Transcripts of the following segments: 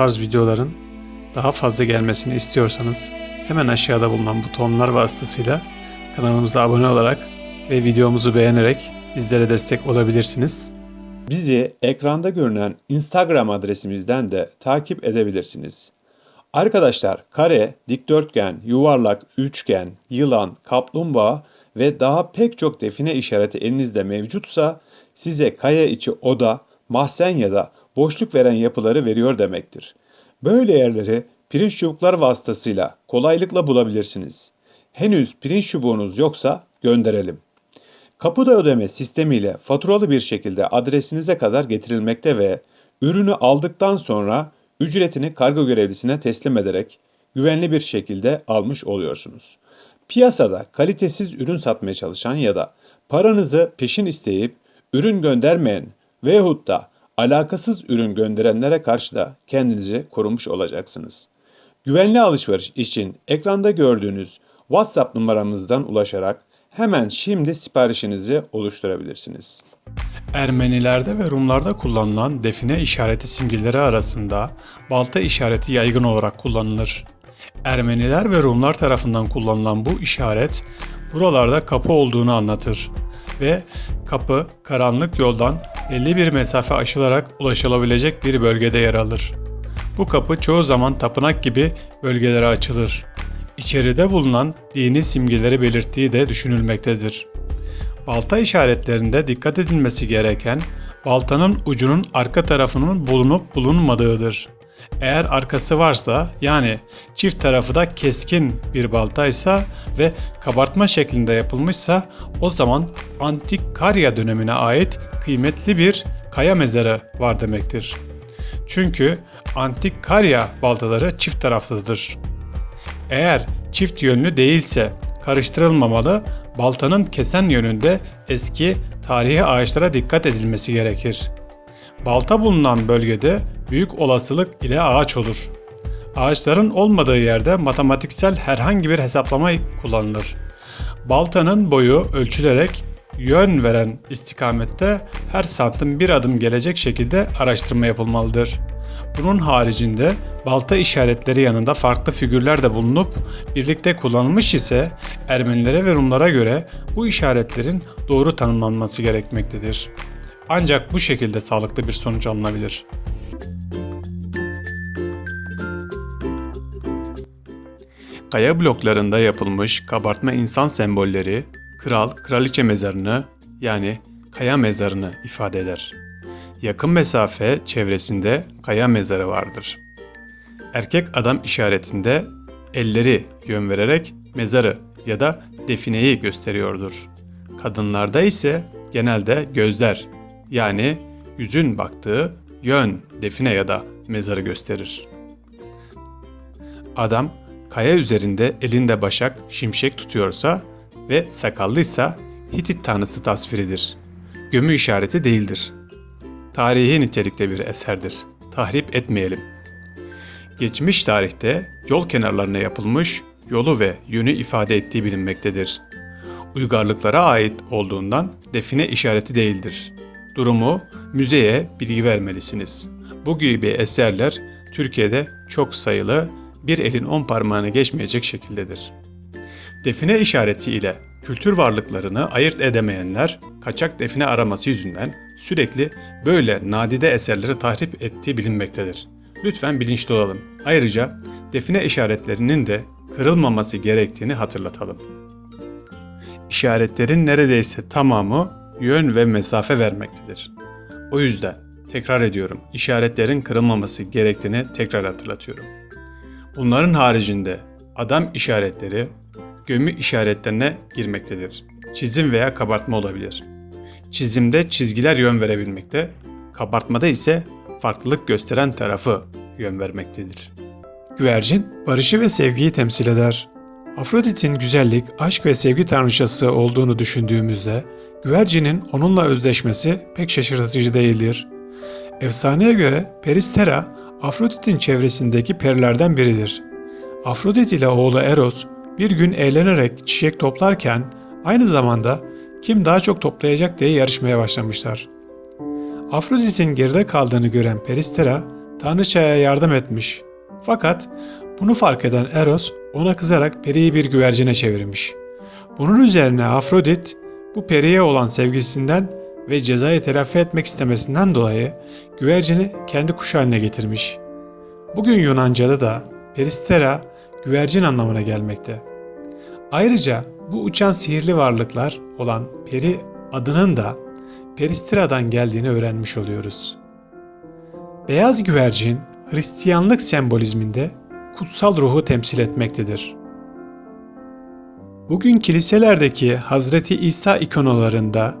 tarz videoların daha fazla gelmesini istiyorsanız hemen aşağıda bulunan butonlar vasıtasıyla kanalımıza abone olarak ve videomuzu beğenerek bizlere destek olabilirsiniz. Bizi ekranda görünen Instagram adresimizden de takip edebilirsiniz. Arkadaşlar kare, dikdörtgen, yuvarlak, üçgen, yılan, kaplumbağa ve daha pek çok define işareti elinizde mevcutsa size kaya içi oda, mahzen ya da boşluk veren yapıları veriyor demektir. Böyle yerleri pirinç çubuklar vasıtasıyla kolaylıkla bulabilirsiniz. Henüz pirinç çubuğunuz yoksa gönderelim. Kapıda ödeme sistemiyle faturalı bir şekilde adresinize kadar getirilmekte ve ürünü aldıktan sonra ücretini kargo görevlisine teslim ederek güvenli bir şekilde almış oluyorsunuz. Piyasada kalitesiz ürün satmaya çalışan ya da paranızı peşin isteyip ürün göndermeyen veyahut da alakasız ürün gönderenlere karşı da kendinizi korumuş olacaksınız. Güvenli alışveriş için ekranda gördüğünüz WhatsApp numaramızdan ulaşarak hemen şimdi siparişinizi oluşturabilirsiniz. Ermenilerde ve Rumlarda kullanılan define işareti simgeleri arasında balta işareti yaygın olarak kullanılır. Ermeniler ve Rumlar tarafından kullanılan bu işaret buralarda kapı olduğunu anlatır ve kapı karanlık yoldan belli bir mesafe aşılarak ulaşılabilecek bir bölgede yer alır. Bu kapı çoğu zaman tapınak gibi bölgelere açılır. İçeride bulunan dini simgeleri belirttiği de düşünülmektedir. Balta işaretlerinde dikkat edilmesi gereken baltanın ucunun arka tarafının bulunup bulunmadığıdır. Eğer arkası varsa yani çift tarafı da keskin bir baltaysa ve kabartma şeklinde yapılmışsa o zaman antik Karya dönemine ait kıymetli bir kaya mezarı var demektir. Çünkü antik Karya baltaları çift taraflıdır. Eğer çift yönlü değilse karıştırılmamalı, baltanın kesen yönünde eski tarihi ağaçlara dikkat edilmesi gerekir. Balta bulunan bölgede büyük olasılık ile ağaç olur. Ağaçların olmadığı yerde matematiksel herhangi bir hesaplama kullanılır. Baltanın boyu ölçülerek yön veren istikamette her santim bir adım gelecek şekilde araştırma yapılmalıdır. Bunun haricinde balta işaretleri yanında farklı figürler de bulunup birlikte kullanılmış ise Ermenilere ve Rumlara göre bu işaretlerin doğru tanımlanması gerekmektedir. Ancak bu şekilde sağlıklı bir sonuç alınabilir. Kaya bloklarında yapılmış kabartma insan sembolleri kral, kraliçe mezarını yani kaya mezarını ifade eder. Yakın mesafe çevresinde kaya mezarı vardır. Erkek adam işaretinde elleri yön vererek mezarı ya da defineyi gösteriyordur. Kadınlarda ise genelde gözler yani yüzün baktığı yön define ya da mezarı gösterir. Adam kaya üzerinde elinde başak, şimşek tutuyorsa ve sakallıysa Hitit tanrısı tasviridir. Gömü işareti değildir. Tarihi nitelikte bir eserdir. Tahrip etmeyelim. Geçmiş tarihte yol kenarlarına yapılmış yolu ve yönü ifade ettiği bilinmektedir. Uygarlıklara ait olduğundan define işareti değildir. Durumu müzeye bilgi vermelisiniz. Bu gibi eserler Türkiye'de çok sayılı, bir elin on parmağını geçmeyecek şekildedir. Define işareti ile kültür varlıklarını ayırt edemeyenler kaçak define araması yüzünden sürekli böyle nadide eserleri tahrip ettiği bilinmektedir. Lütfen bilinçli olalım. Ayrıca define işaretlerinin de kırılmaması gerektiğini hatırlatalım. İşaretlerin neredeyse tamamı yön ve mesafe vermektedir. O yüzden tekrar ediyorum işaretlerin kırılmaması gerektiğini tekrar hatırlatıyorum. Bunların haricinde adam işaretleri gömü işaretlerine girmektedir. Çizim veya kabartma olabilir. Çizimde çizgiler yön verebilmekte, kabartmada ise farklılık gösteren tarafı yön vermektedir. Güvercin, barışı ve sevgiyi temsil eder. Afrodit'in güzellik, aşk ve sevgi tanrıçası olduğunu düşündüğümüzde, güvercinin onunla özleşmesi pek şaşırtıcı değildir. Efsaneye göre Peristera, Afrodit'in çevresindeki perilerden biridir. Afrodit ile oğlu Eros bir gün eğlenerek çiçek toplarken aynı zamanda kim daha çok toplayacak diye yarışmaya başlamışlar. Afrodit'in geride kaldığını gören Peristera tanrıçaya yardım etmiş. Fakat bunu fark eden Eros ona kızarak periyi bir güvercine çevirmiş. Bunun üzerine Afrodit bu periye olan sevgisinden ve cezayı telafi etmek istemesinden dolayı güvercini kendi kuş haline getirmiş. Bugün Yunanca'da da peristera güvercin anlamına gelmekte. Ayrıca bu uçan sihirli varlıklar olan peri adının da Peristera'dan geldiğini öğrenmiş oluyoruz. Beyaz güvercin Hristiyanlık sembolizminde kutsal ruhu temsil etmektedir. Bugün kiliselerdeki Hazreti İsa ikonalarında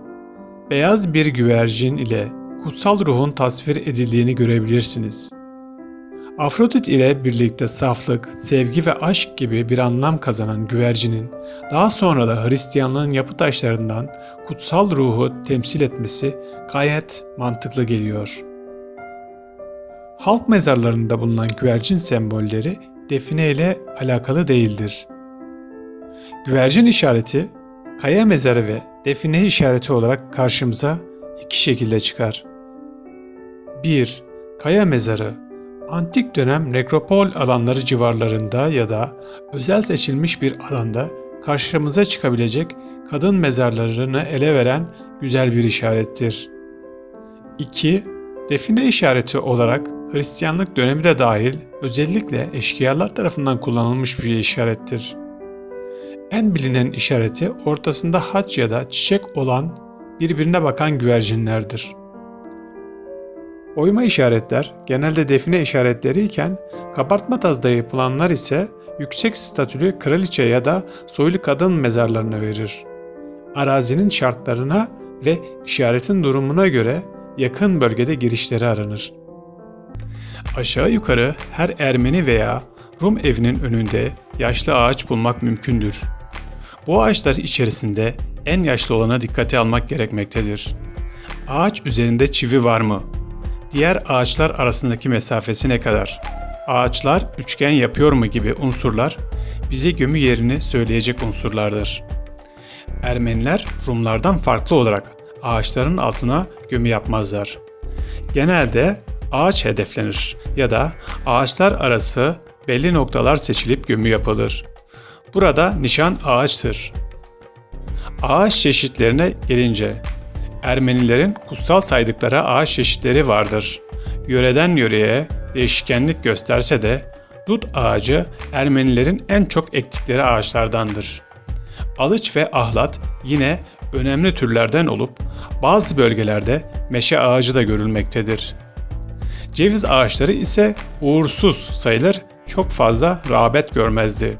beyaz bir güvercin ile kutsal ruhun tasvir edildiğini görebilirsiniz. Afrodit ile birlikte saflık, sevgi ve aşk gibi bir anlam kazanan güvercinin daha sonra da Hristiyanlığın yapı taşlarından kutsal ruhu temsil etmesi gayet mantıklı geliyor. Halk mezarlarında bulunan güvercin sembolleri define ile alakalı değildir. Güvercin işareti kaya mezarı ve define işareti olarak karşımıza iki şekilde çıkar. 1. Kaya mezarı Antik dönem nekropol alanları civarlarında ya da özel seçilmiş bir alanda karşımıza çıkabilecek kadın mezarlarını ele veren güzel bir işarettir. 2. Define işareti olarak Hristiyanlık dönemi de dahil özellikle eşkıyalar tarafından kullanılmış bir işarettir. En bilinen işareti ortasında haç ya da çiçek olan birbirine bakan güvercinlerdir. Oyma işaretler genelde define işaretleri iken kabartma tazda yapılanlar ise yüksek statülü kraliçe ya da soylu kadın mezarlarına verir. Arazinin şartlarına ve işaretin durumuna göre yakın bölgede girişleri aranır. Aşağı yukarı her Ermeni veya Rum evinin önünde yaşlı ağaç bulmak mümkündür. Bu ağaçlar içerisinde en yaşlı olana dikkate almak gerekmektedir. Ağaç üzerinde çivi var mı? Diğer ağaçlar arasındaki mesafesi ne kadar? Ağaçlar üçgen yapıyor mu gibi unsurlar bize gömü yerini söyleyecek unsurlardır. Ermeniler Rumlardan farklı olarak ağaçların altına gömü yapmazlar. Genelde ağaç hedeflenir ya da ağaçlar arası belli noktalar seçilip gömü yapılır. Burada nişan ağaçtır. Ağaç çeşitlerine gelince Ermenilerin kutsal saydıkları ağaç çeşitleri vardır. Yöreden yöreye değişkenlik gösterse de dut ağacı Ermenilerin en çok ektikleri ağaçlardandır. Alıç ve ahlat yine önemli türlerden olup bazı bölgelerde meşe ağacı da görülmektedir. Ceviz ağaçları ise uğursuz sayılır, çok fazla rağbet görmezdi.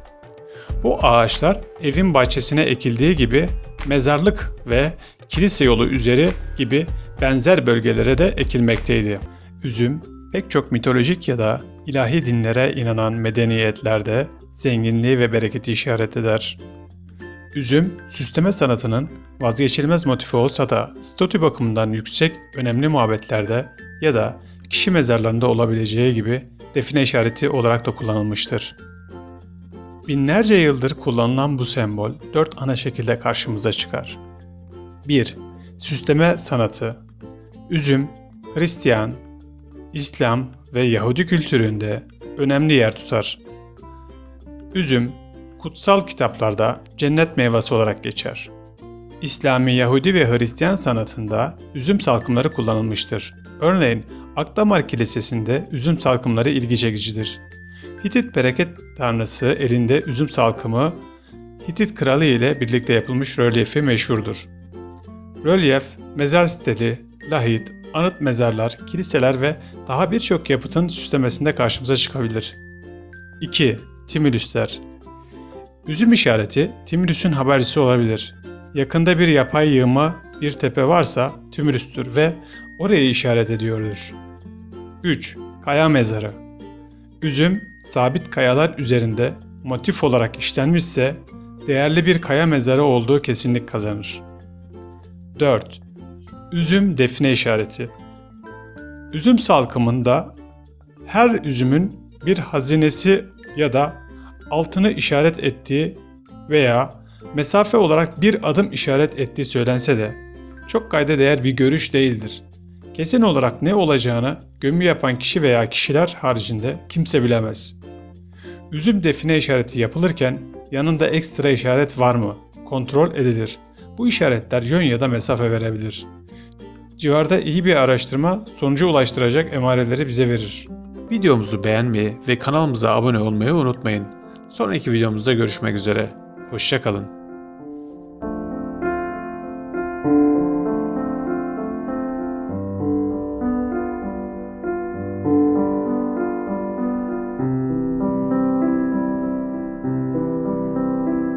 Bu ağaçlar evin bahçesine ekildiği gibi mezarlık ve kilise yolu üzeri gibi benzer bölgelere de ekilmekteydi. Üzüm pek çok mitolojik ya da ilahi dinlere inanan medeniyetlerde zenginliği ve bereketi işaret eder. Üzüm, süsleme sanatının vazgeçilmez motifi olsa da statü bakımından yüksek önemli muhabbetlerde ya da kişi mezarlarında olabileceği gibi define işareti olarak da kullanılmıştır. Binlerce yıldır kullanılan bu sembol dört ana şekilde karşımıza çıkar. 1. Süsleme sanatı Üzüm, Hristiyan, İslam ve Yahudi kültüründe önemli yer tutar. Üzüm, kutsal kitaplarda cennet meyvesi olarak geçer. İslami, Yahudi ve Hristiyan sanatında üzüm salkımları kullanılmıştır. Örneğin Akdamar Kilisesi'nde üzüm salkımları ilgi çekicidir. Hitit bereket tanrısı elinde üzüm salkımı Hitit kralı ile birlikte yapılmış rölyefi meşhurdur. Rölyef, mezar steli, lahit, anıt mezarlar, kiliseler ve daha birçok yapıtın süslemesinde karşımıza çıkabilir. 2. Timülüsler Üzüm işareti Timülüs'ün habercisi olabilir. Yakında bir yapay yığma bir tepe varsa Timülüs'tür ve orayı işaret ediyordur. 3. Kaya mezarı Üzüm, sabit kayalar üzerinde motif olarak işlenmişse değerli bir kaya mezarı olduğu kesinlik kazanır. 4. Üzüm define işareti. Üzüm salkımında her üzümün bir hazinesi ya da altını işaret ettiği veya mesafe olarak bir adım işaret ettiği söylense de çok kayda değer bir görüş değildir. Kesin olarak ne olacağını gömü yapan kişi veya kişiler haricinde kimse bilemez. Üzüm define işareti yapılırken yanında ekstra işaret var mı? Kontrol edilir. Bu işaretler yön ya da mesafe verebilir. Civarda iyi bir araştırma sonuca ulaştıracak emareleri bize verir. Videomuzu beğenmeyi ve kanalımıza abone olmayı unutmayın. Sonraki videomuzda görüşmek üzere. Hoşçakalın.